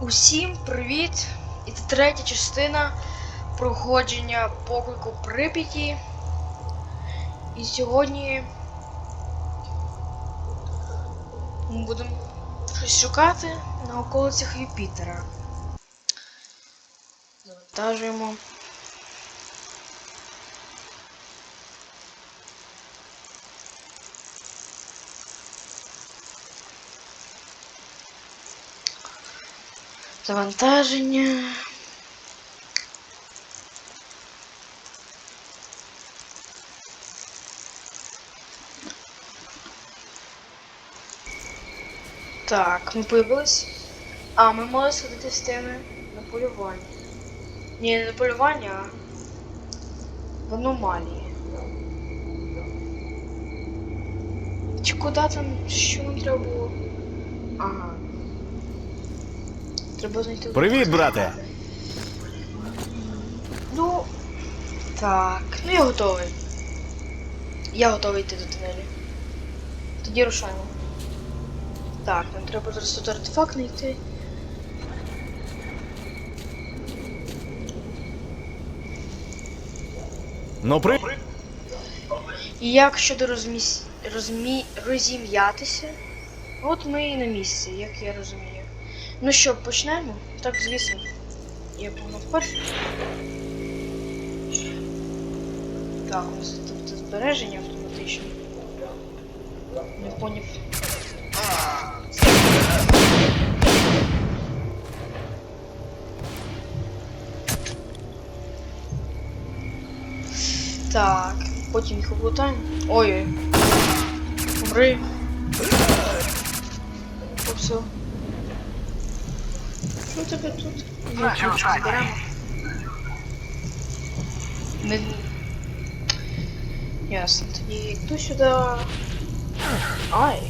Усім привіт! І це третя частина проходження поклику Прип'яті. І сьогодні ми будемо щось шукати на околицях Юпітера. Завантажуємо. Завантаження. Так, ми появились. А, ми могли сходити з тими на полювання. Ні, не на полювання, а в аномалії. Чи куди там, що нам треба було? Ага. Треба знайти. Привіт, брате. Ну. Так, ну я готовий. Я готовий йти до тунелі. Тоді рушаємо. Так, нам треба зараз тут артефакт знайти. Ну при. І як щодо розміс... розмі... розім'ятися? От ми і на місці, як я розумію. Ну що, почнемо? Так, звісно. Я погнав перший. Так, нас тут збереження автоматичні. Не поняв. Так, потім їх облутаємо. Ой-ой. Умри. Все. Що у тебе тут? Ну. Не... Ясно, тоді йду сюди. Ай.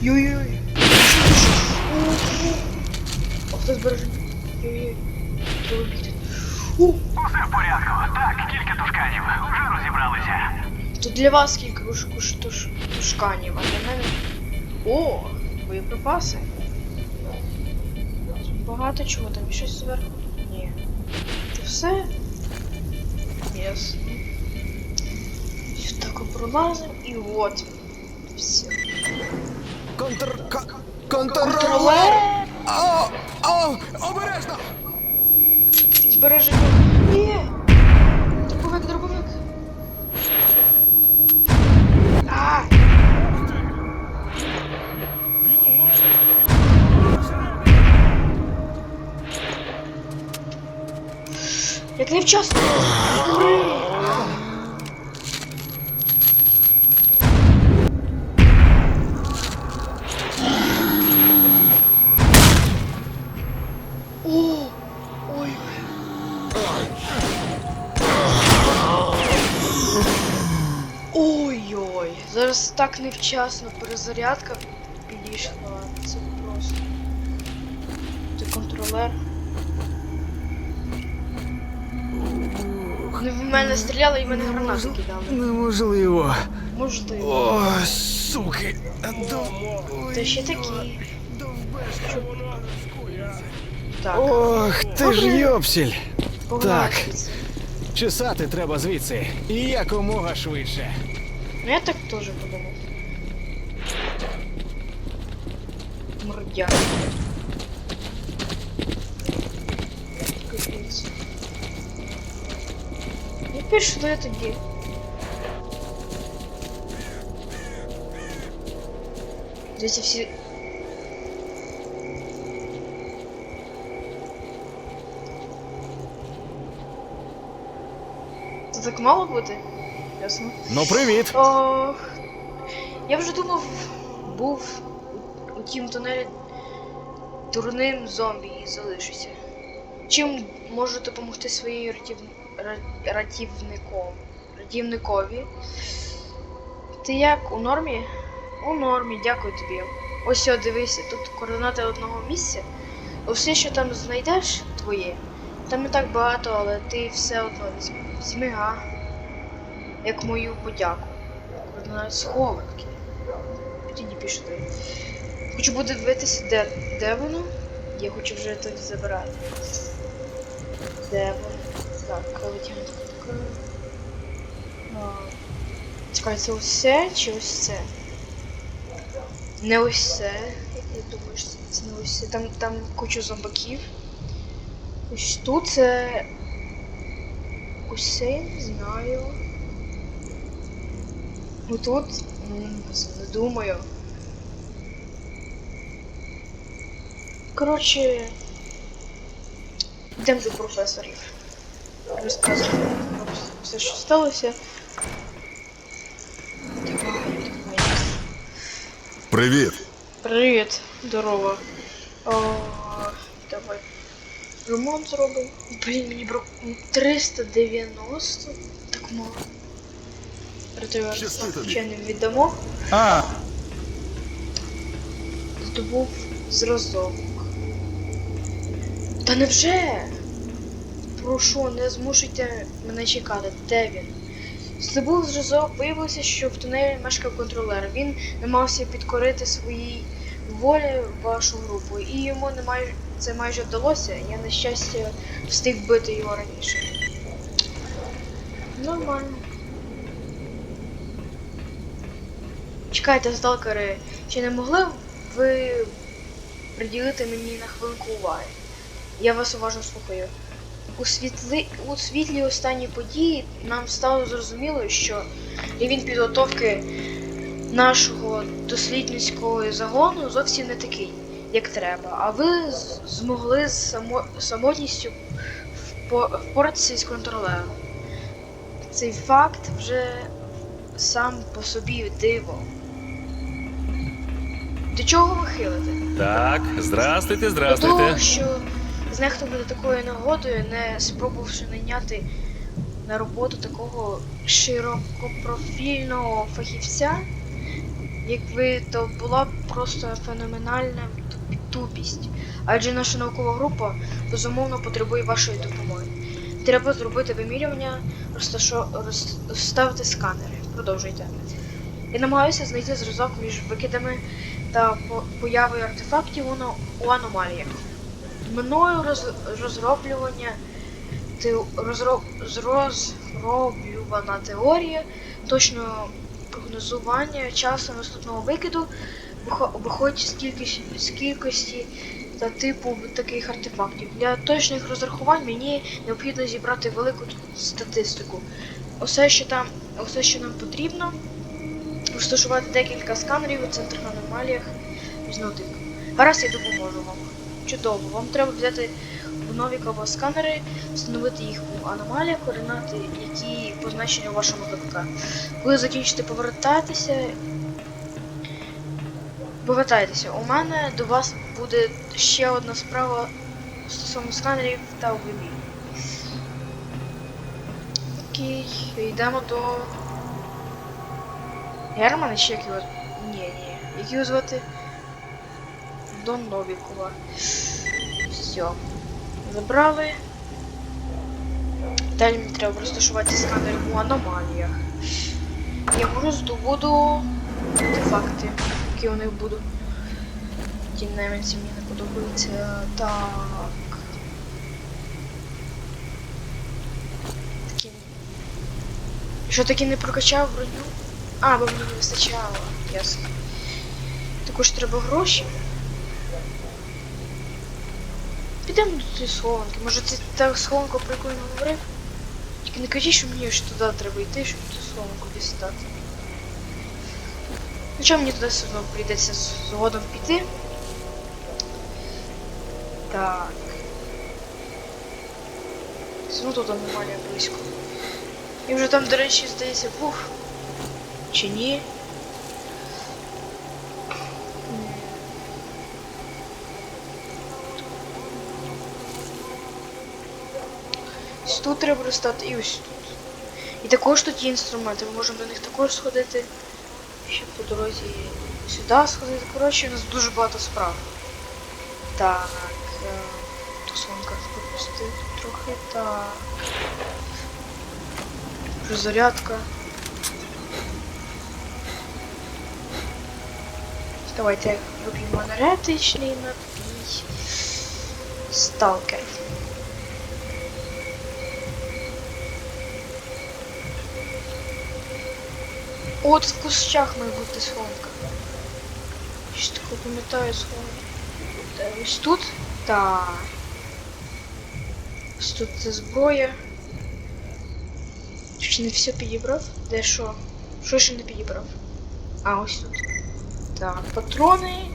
Йой-йой. Збереження. Йой-йой. Усе в порядку. Так, кілька тушканів. Уже розібралися. Тут для вас кілька туш, туш, туш, тушканів, а для мене. О, боєприпаси. Багато чого, там і щось зверху. Ні. Це все? Ясно. Ось Так пролазимо і от. Все. Контр. Контролер! О! О! Обережно! Збереження. Ні! Дробовик, дробовик. А! Як невчасно. Ой-ой, зараз так невчасно перезарядка підійшла. Це просто. Ти контролер. Вони в мене стріляли і в мене гранати кидали. Неможливо. Можливо. О, суки. Ти ще такі. Так, Ох, ти ж йопсіль. так. Чесати треба звідси. І якомога швидше. Ну я так теж подумав. Мордяк. Пішли тоді. Дивіться всі. Це так мало бути? Ясно. Ну привіт. Ох, я вже думав, був у тім тунелі дурним зомбі і залишуся. Чим можу допомогти своїй ратів... Ратівникові? Ти як, у нормі? У нормі, дякую тобі. Ось о, дивися, тут координати одного місця. Усе, що там знайдеш, твоє. Там не так багато, але ти все одно візьми. Га як мою подяку. Координати схованки. Тоді пішли. Хочу подивитися, де, де воно. Я хочу вже тут забирати. Де вони? Так, витягнути. А, Чекай, це це чи ось це? Не ось це. Я думаю, що це не ось це. Там, там куча зомбаків. Ось тут це. Ось це я не знаю. Отут. М, Не думаю. Коротше. Йдемо до професорів. Розказуємо про все, що сталося. Привіт. Привіт, здорово. О, давай. Ремонт зробимо. Блін, мені бро 390. Так мало. Щасти тобі. віддамо. А, Здобув зразок. Та невже? Прошу, не змушуйте мене чекати. Де він? Здобув зразок, виявилося, що в тунелі мешкав контролер. Він намагався підкорити своїй волі вашу групу, і йому не це майже вдалося. Я, на щастя, встиг вбити його раніше. Нормально. Чекайте, сталкери, чи не могли ви приділити мені на хвилинку уваги? Я вас уважно слухаю. У світлі, у світлі останні події нам стало зрозуміло, що рівень підготовки нашого дослідницького загону зовсім не такий, як треба. А ви змогли з само, самотністю впоратися з контролером. Цей факт вже сам по собі диво. До чого ви хилите? так, здрастуйте, До того, здрастуйте. що знехтувати такою нагодою, не спробувавши найняти на роботу такого широкопрофільного фахівця, як ви, то була б просто феноменальна тупість. Адже наша наукова група безумовно потребує вашої допомоги. Треба зробити вимірювання, розташо- розставити сканери. Продовжуйте. Я намагаюся знайти зв'язок між викидами та по- появою артефактів у аномаліях. Мною роз, розроблювання те, розро, розроблювана теорія точного прогнозування часу наступного викиду виходить з кількості, з кількості та типу таких артефактів. Для точних розрахувань мені необхідно зібрати велику статистику. Усе, що там, усе, що нам потрібно, розташувати декілька сканерів у центрах аномаліях різного типу. Гаразд, я допоможу вам. Чудово, вам треба взяти нові кава сканери, встановити їх у аномаліях, координати, які позначені у вашому КПК. Коли закінчите повертатися. Повертайтеся, у мене до вас буде ще одна справа стосовно сканерів та вимірів. Окей, йдемо до. Германа чи як. Ні, ні. Як його звати? До Новікова. Все. Забрали. Далі мені треба розташувати сканер у аномаліях. Я можу здобуду артефакти, які у них будуть. Ті найманці мені не подобаються. Так. Такі. Що таки не прокачав броню? А, бо мені не вистачало. Ясно. Також треба гроші. Підемо до цієї схованки. Може це та схованка, про яку я говорив? Тільки не кажіть, що мені ж туди треба йти, щоб цю схованку дістати. Чого мені туди все одно прийдеться згодом піти? Так. Ну тут аномалія близько. І вже там, до речі, здається, був. Чи ні? Тут треба розстати і ось тут. І також тут є інструменти, ми можемо до них також сходити. Ще по дорозі сюди сходити. Коротше, у нас дуже багато справ. Так. е, Тусонка пропустити трохи. Так. Роззарядка. Давайте вип'ємо енергетичний напій. Сталкер. От в кущах має бути схованка. Щось таке пам'ятаю схованку. Де ось тут? Так. Ось тут це зброя. Чи не все підібрав? Де що? Що ще не підібрав? А, ось тут. Так, патрони.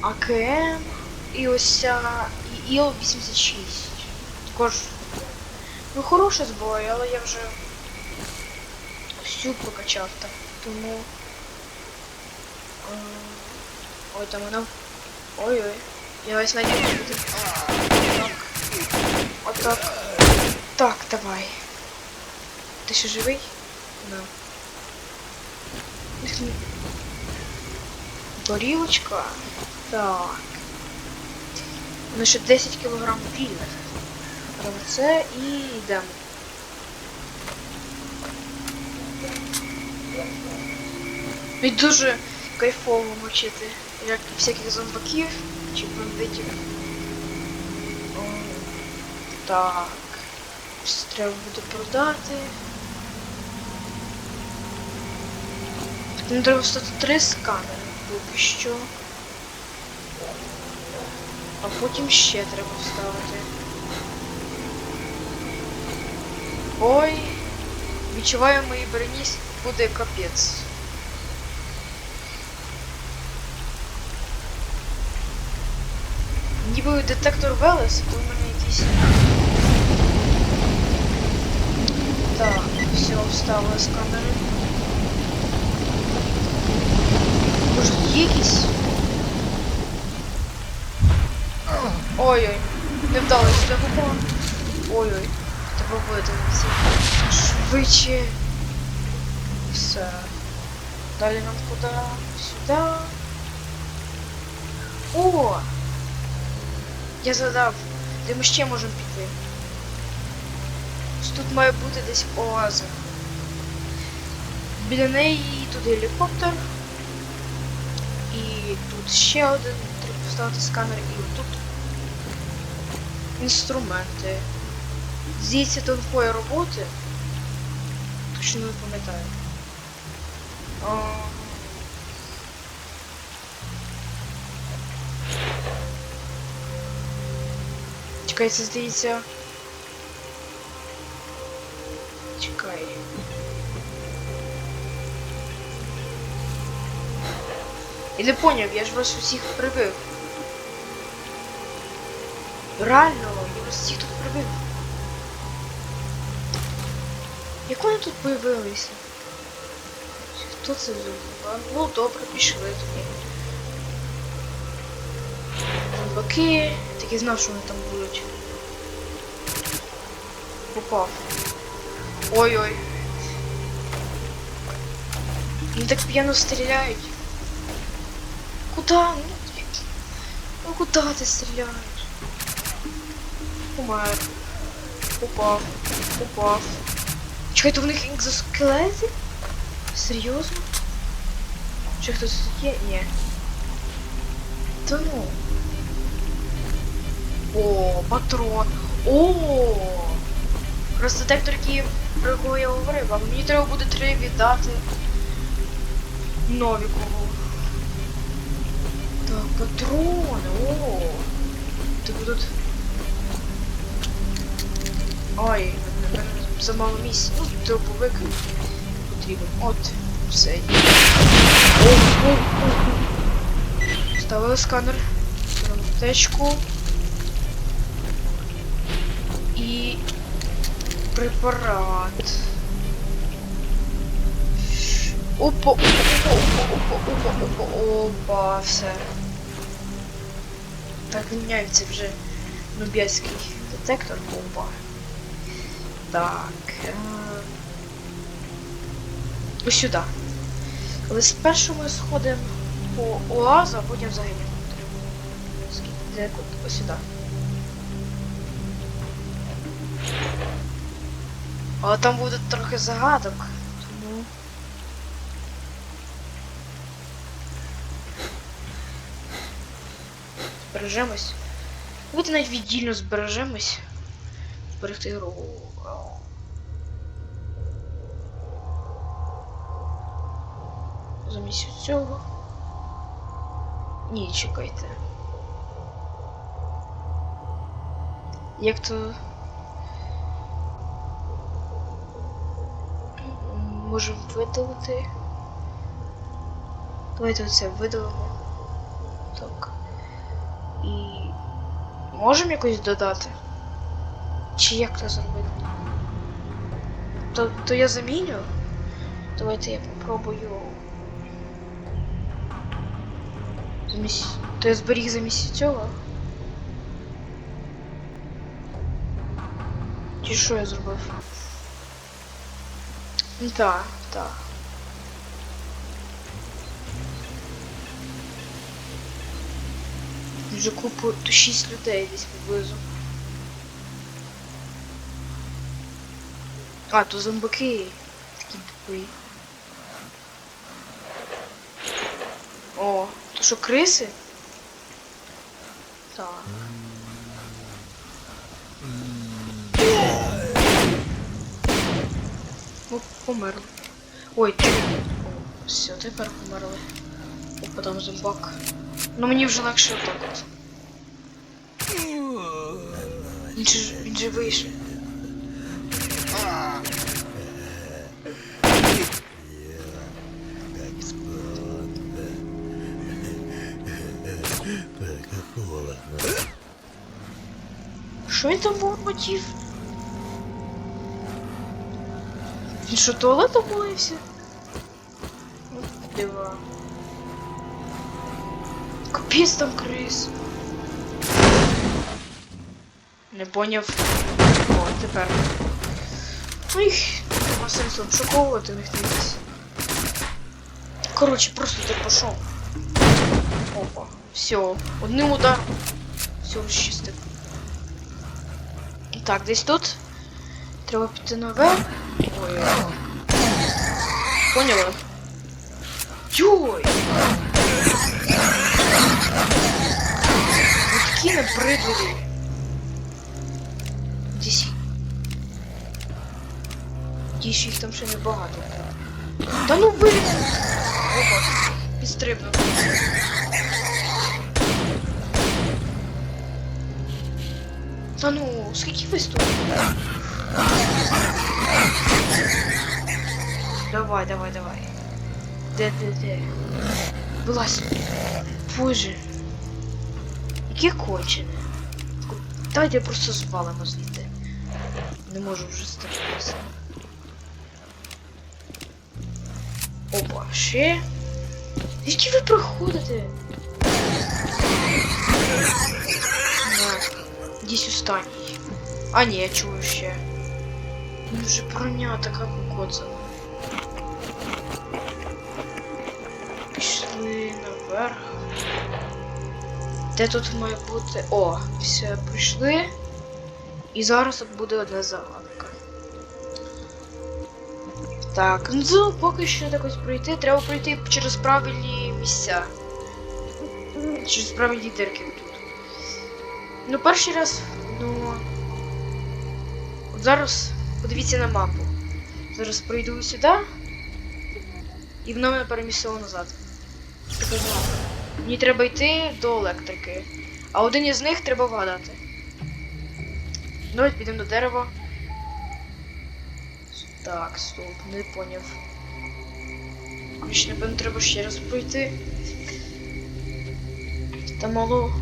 АКМ. І ось ця і ІЛ-86. Також. Ну, хороша зброя, але я вже всю прокачав так. Тому. ем, Ой, там вона. Ой-ой. Я ось надію. Так. Отак. Так, давай. Ти ще живий? Да. Горілочка. Так. Ну ще 10 кілограм вільних. Про це і йдемо. І дуже кайфово мочити, як всяких зомбаків чи бандитів. Так. Ось треба буде продати. Мені треба встати три сканери поки що. А потім ще треба вставити. Ой, відчуваю мої броні буде капець. Ніби детектор Велес, то в мене. Так, все, вставили сканери. Може є якісь? Ой-ой, не вдалося сюди попала. Ой-ой, треба видалитися. Швидше. Все. Далі нам куди? Сюди. О! Я задав, де ми ще можемо піти. Тут має бути десь оаза. Біля неї тут гелікоптер. І тут ще один. Треба поставити сканер і отут інструменти. Здається, тонкої роботи. Точно не пам'ятаю. Чекай, здається. Чекай. Я не поняв, я ж вас усіх прибив. Реально, я вас всіх тут прибив. Як вони тут появилися? Хто це зробив? Ну добре, пішли тоді. Зомбаки. Так і знав, що вони там будуть. Попав. Ой-ой. Вони так п'яно стріляють. Куда? Ну, ну куда ти стріляєш? Помер. Упав. Упав. Чекай, то в них екзоскелети? Серйозно? Чи хтось тут є? Ні. Та ну. О, патрон. О! Просто детектор, який про якого я говорив, а мені треба буде три віддати Новікову. Так, патрони, о! Типу тут. Ой, в мене замало місця. Ну, дробовик потрібен. От, все. О, о, о. Ставили сканер. Аптечку. І препарат. Опа, опа, опа, опа, опа, опа, опа, все. Так міняється вже нубязький детектор. Опа. Так. е, Ось сюди. Але спершу ми сходимо по ОАЗу, а потім за гелікоптером. Скільки-? Ось сюди. Але там буде трохи загадок, тому. Бережемось. Давайте навіть віддільно збережемось. Зберегти гру. Замість цього. Ні, чекайте. Як то. Можемо видалити. Давайте оце видалимо. Так. І. Можемо якось додати? Чи як це зробити? То, то я заміню? Давайте я попробую. Замість. То я зберіг замість цього. Чи що я зробив? Так, так. Вже купу то 6 людей десь поблизу. А, то зомбаки такі тупі. О, то що криси? Померли. Ой, ти. Все, тепер померли. Опа, там зомбак. Ну мені вже легше отак от. Він же, він же вийшов. Що він там бурмотів? Він що туалетом молився? Ну, Дива. Капець там крис. Не поняв. О, тепер. Ну їх нема сенсу обшуковувати них дивіться. Коротше, просто ти пішов. Опа. Все. Одним ударом. Все розчистив. Так, десь тут. Треба піти наверх. Ой. Поняла? Йой! Такі набридливі. Десь. Десь їх там ще небагато. Та ну ви! Опа, підстрибнув. Та ну, скільки ви тут? Давай, давай, давай. Де, де, де? Вилазь. Боже. Яке кончене. Давайте просто звалимо звідти. Не можу вже статися. Опа, ще. Які ви проходите? Десь останній. А ні, я чую ще. Ну вже броня така покоцана. Наверх. Де тут має бути. О, все, прийшли. І зараз тут буде одна загадка. Так, ну поки що якось пройти, треба пройти через правильні місця. Через правильні дірки тут. Ну, перший раз, ну. От зараз подивіться на мапу. Зараз пройду сюди. І воно мене перемістило назад. Мапа. Мені треба йти до електрики. А один із них треба вгадати. Давайте підемо до дерева. Так, стоп, не поняв. Короче, напевно, треба ще раз пройти. Та мало.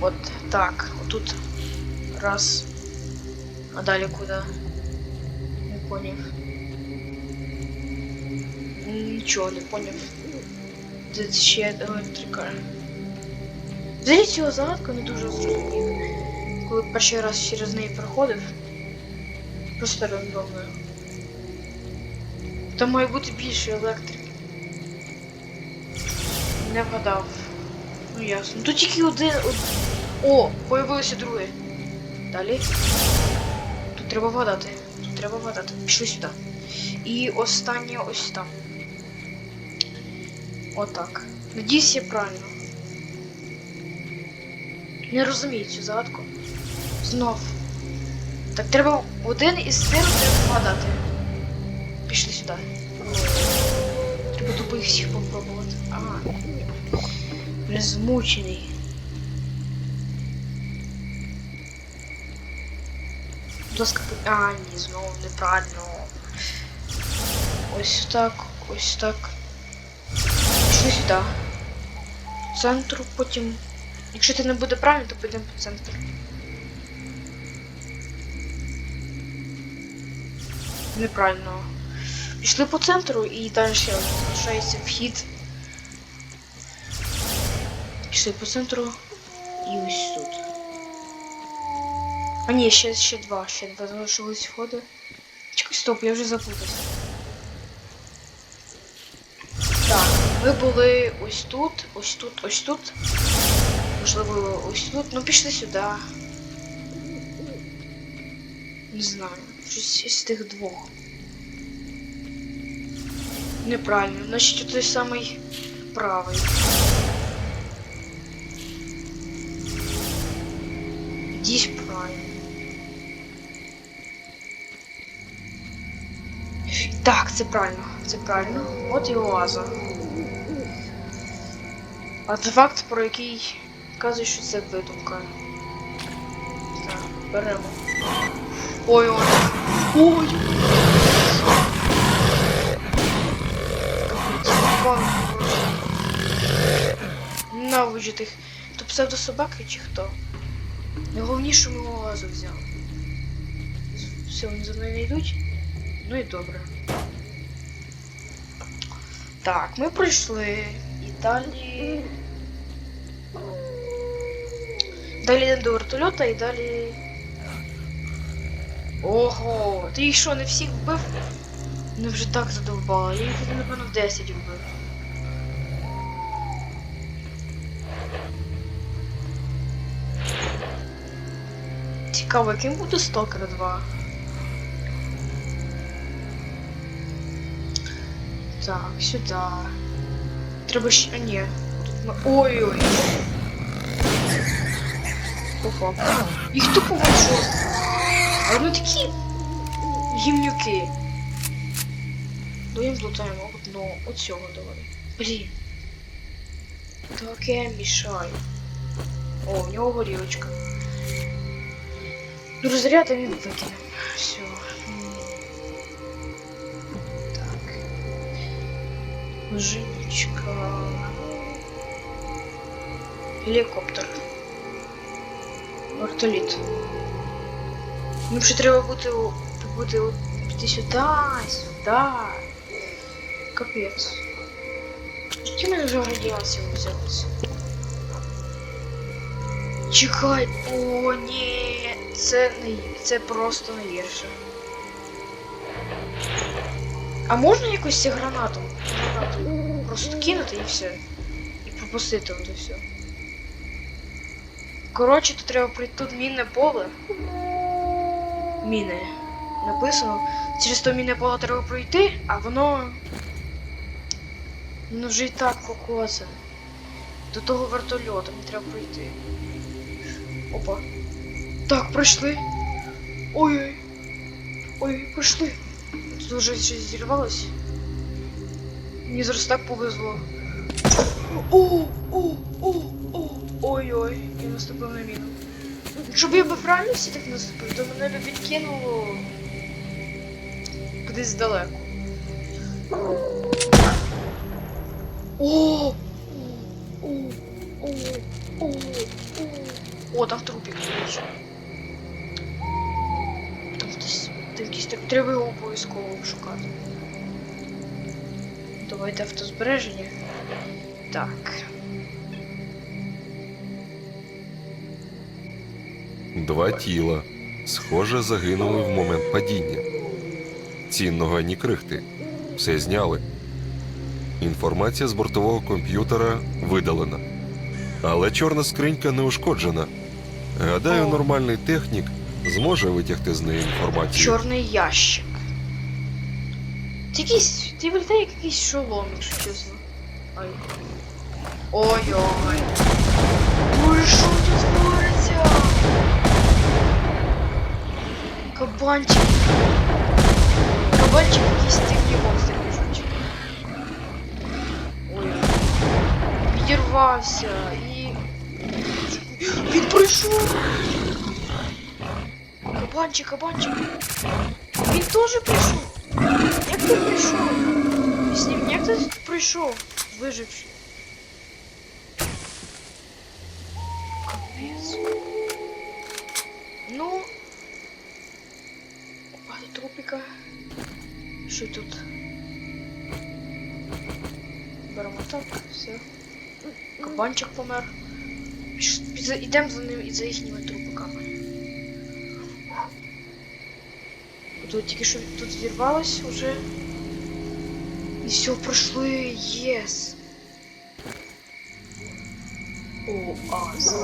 От так, отут. Раз. А далі куди? Не поняв. Нічого не поняв. Тут ще електрика. Взагалі цього загадка не дуже зрозумів. Коли перший раз через неї проходив. Просто рандомно. Там має бути більше електрики. Не вгадав. Ну ясно. Тут тільки один. О, появилося друге. Далі. Тут треба вгадати. Тут треба вгадати. Пішли сюди. І останнє ось там. Отак. Надіюсь, я правильно. Не розумію цю загадку. Знов. Так треба один із тих треба. Пішли сюди. Треба тупо їх всіх попробувати. А. Вже змучений. Будь ласка, А, ні, знову неправильно. Ось так, ось так. Сюди. Центру, потім. Якщо це не буде правильно, то підемо по центру. Неправильно. Пішли по центру і далі ще залишається вхід. Пішли по центру і ось тут. А ні, ще, ще два, ще два залишились входи. Чекай, стоп, я вже запутався. Так, ми були ось тут, ось тут, ось тут. Можливо, ось тут. Ну пішли сюди. Не знаю. Щось із тих двох. Неправильно. Значить, той самий правий. Десь правильно. Так, це правильно. Це правильно. От і оаза. Артефакт, про який вказує, що це видумка. Так, беремо. Ой, ой. Ой! Ненавиджу тих. То псевдособаки чи хто? Найголовніше ми оазу взяли. Все, вони за мною не йдуть. Ну і добре. Так, ми пройшли. Далі. Далі до вертольота і далі. Ого! Ти їх що, не всіх вбив? Вони вже так задовбали. Я їх, напевно, 10 вбив. Цікаво, яким буде Стокер 2? Так, сюди. Треба ще. А, ні. Ой-ой. Опа. Їх тупо вийшло. А вони такі гімнюки. Доїм плутаємо одного. Оцього давай. Блін. Таке мішає. О, у нього горілочка. Ну, розряди він викинемо. Все. Так. Жіночка. Гелікоптер. Вертоліт. Ну, вже треба бути, бути піти сюди, сюди. Капець. Які мене вже радіація взялася? Чекай, о, ні, це не це просто найгірше. А можна якось гранату? Гранату просто кинути і все. І пропустити от і все. Коротше, тут треба пройти тут мінне поле. Міни. Написано. Через то мінне поле треба пройти, а воно. Воно вже і так покоцане. До того вертольоту мені треба пройти. Опа. Так, пройшли. Ой-ой. Ой, пройшли. Тут вже щось зірвалось. Мені зараз так повезло. О, о, о, о, ой-ой, я наступив на міну. Якщо б я би правильно всі так наступив, то мене б відкинуло кудись далеко. О! О! Там трупик, до. Там хтось. Там якийсь треба його обов'язково шукати. Давайте автозбереження. Так. Два тіла. Схоже, загинули в момент падіння. Цінного ані крихти. Все зняли. Інформація з бортового комп'ютера видалена. Але чорна скринька не ушкоджена. Гадаю, нормальний технік зможе витягти з неї інформацію. Чорний ящик. Це якийсь. Ти вилітає якийсь шолом, якщо честно. Ай. Ой-ой. Боже, що тут твориться? Кабанчик. Кабанчик якийсь дивні монстри біжуть. Ой. Перервался. И... Він пришел! Кабанчик, кабанчик! Він тоже прийшов! Як ти прийшов? Об'ясни, як ти прийшов? Виживши. Капець. Ну. Опа, до трупика. Що тут? Беремо так, все. Кабанчик помер. Піш- за- Ідемо за ним і за їхніми трупиками. Тут тільки що тут зірвалось уже. І все, пройшли. Єс. О, ас.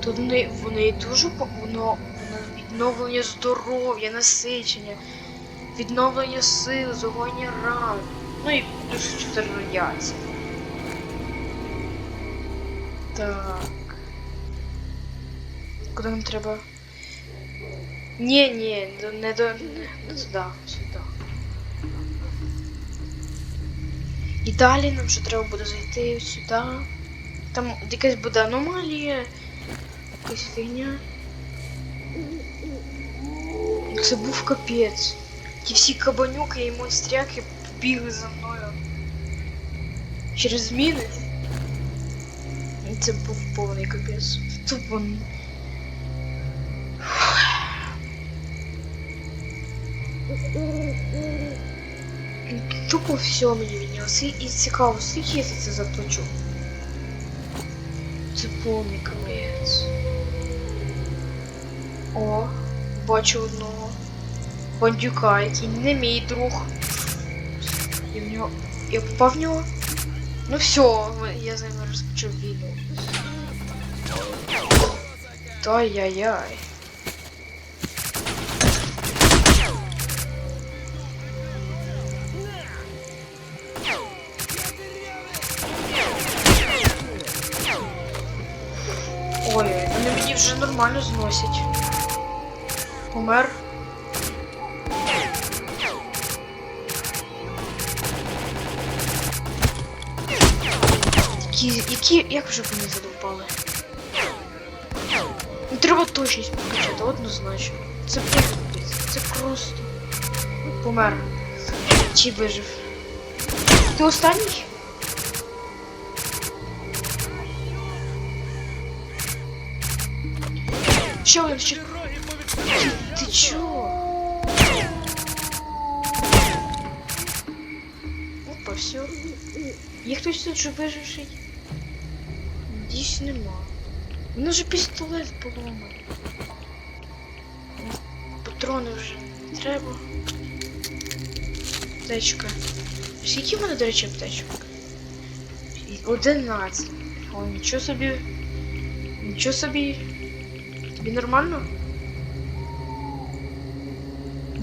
Тут вони, вони дуже воно відновлення здоров'я, насичення, відновлення сил, загоєння ран. Ну і плюс 4 радіації. Так. Куди нам треба? Ні, ні, не до. Не туди, сюди. І далі нам ще треба буде зайти сюди. Там якась буде аномалія, якась фігня. Це був капець. Ті всі кабанюки і монстряки побігли за мною. Через зміни. І це був повний капець. Тупо. Тупо все мені віднялося. І цікаво, скільки це заплачу. Це повний капець. О, бачу одного бандюка, який не мій друг. І в нього. Я попав в нього. Ну все, я з ними розпочав війну. Та-яй-яй. Вже нормально зносять. Помер. Які, які, як вже вони задовбали? Ну, треба точність покачати, однозначно. Це пиздець, це просто. Помер. Чи вижив? Ти останній? Що він ще? Ти чого? Опа, все. Є хтось тут же виживший? Дійсь нема. Ну вже пістолет поломаний. Патрони вже не треба. Аптечка. Скільки мене, до речі, аптечок? 11. О, нічого собі. Нічого собі. Тобі нормально?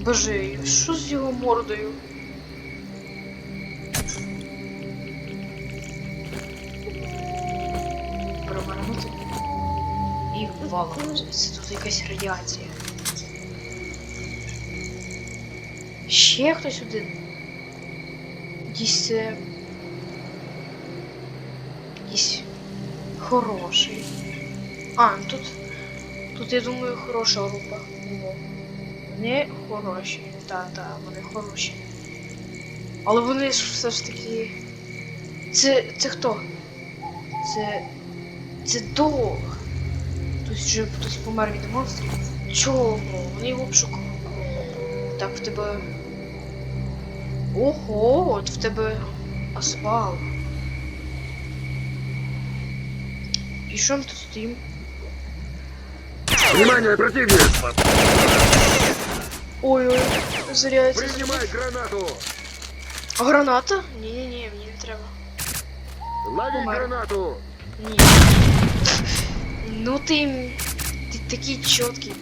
Боже, що з його мордою? Промарнути. І валом звідси. Тут якась радіація. Ще хтось один. Якийсь. е, Якийсь хороший. А, ну тут. Тут, я думаю, хороша група. Вони хороші. Так, так, вони хороші. Але вони ж все ж таки. Це. це хто? Це. Це дог. Тут вже хтось помер від монстрів. Чого? Вони його обшукали. Так, в тебе. Ого, от в тебе асфальт. І що ми тут стоїмо? Внимание, противник! Ой-ой, зря я це Принимай гранату! А граната? Ні-ні-ні, мені не треба. Лови Умер. гранату! Ні. Ну ти. Ти такий чіткий.